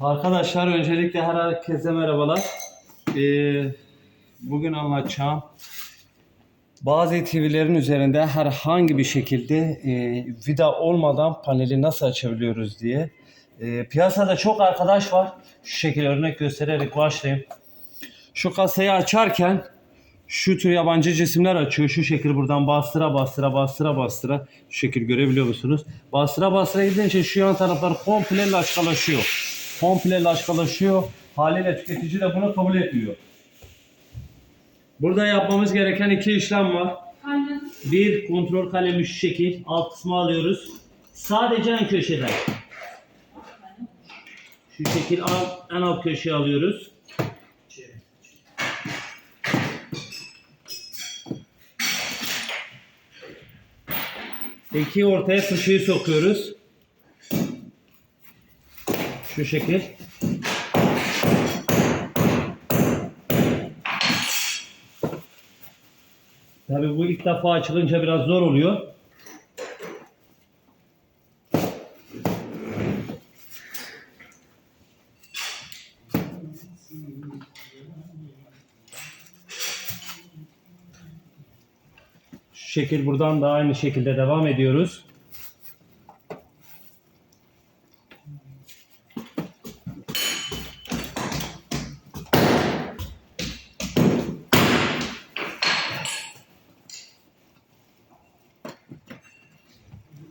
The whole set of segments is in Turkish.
Arkadaşlar öncelikle herkese merhabalar. Ee, bugün anlatacağım bazı TV'lerin üzerinde herhangi bir şekilde e, vida olmadan paneli nasıl açabiliyoruz diye. E, piyasada çok arkadaş var. Şu şekilde örnek göstererek başlayayım. Şu kasayı açarken şu tür yabancı cisimler açıyor. Şu şekil buradan bastıra bastıra bastıra bastıra. Şu şekil görebiliyor musunuz? Bastıra bastıra gidince şu yan taraflar komple laşkalaşıyor. Komple laşkalaşıyor. Haliyle tüketici de bunu kabul etmiyor. Burada yapmamız gereken iki işlem var. Bir kontrol kalemi şu şekil alt kısmı alıyoruz. Sadece en köşeden. Şu şekil alt, en alt köşeye alıyoruz. İki ortaya fırçayı sokuyoruz. Şu şekil. Tabii bu ilk defa açılınca biraz zor oluyor. Şu şekil buradan da aynı şekilde devam ediyoruz.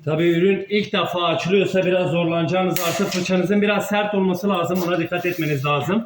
Tabii ürün ilk defa açılıyorsa biraz zorlanacağınız artık fırçanızın biraz sert olması lazım. Buna dikkat etmeniz lazım.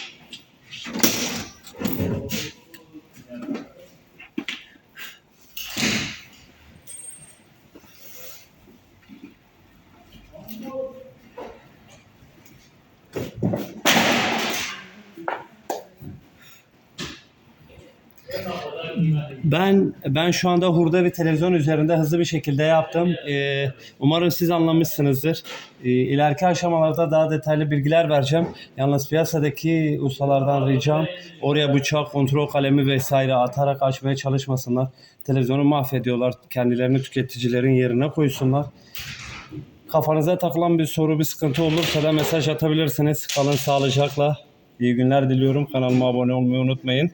Ben ben şu anda hurda bir televizyon üzerinde hızlı bir şekilde yaptım. Ee, umarım siz anlamışsınızdır. Ee, ileriki aşamalarda daha detaylı bilgiler vereceğim. Yalnız piyasadaki ustalardan ricam oraya bıçak, kontrol kalemi vesaire atarak açmaya çalışmasınlar. Televizyonu mahvediyorlar. Kendilerini tüketicilerin yerine koysunlar. Kafanıza takılan bir soru, bir sıkıntı olursa da mesaj atabilirsiniz. Kalın sağlıcakla. İyi günler diliyorum. Kanalıma abone olmayı unutmayın.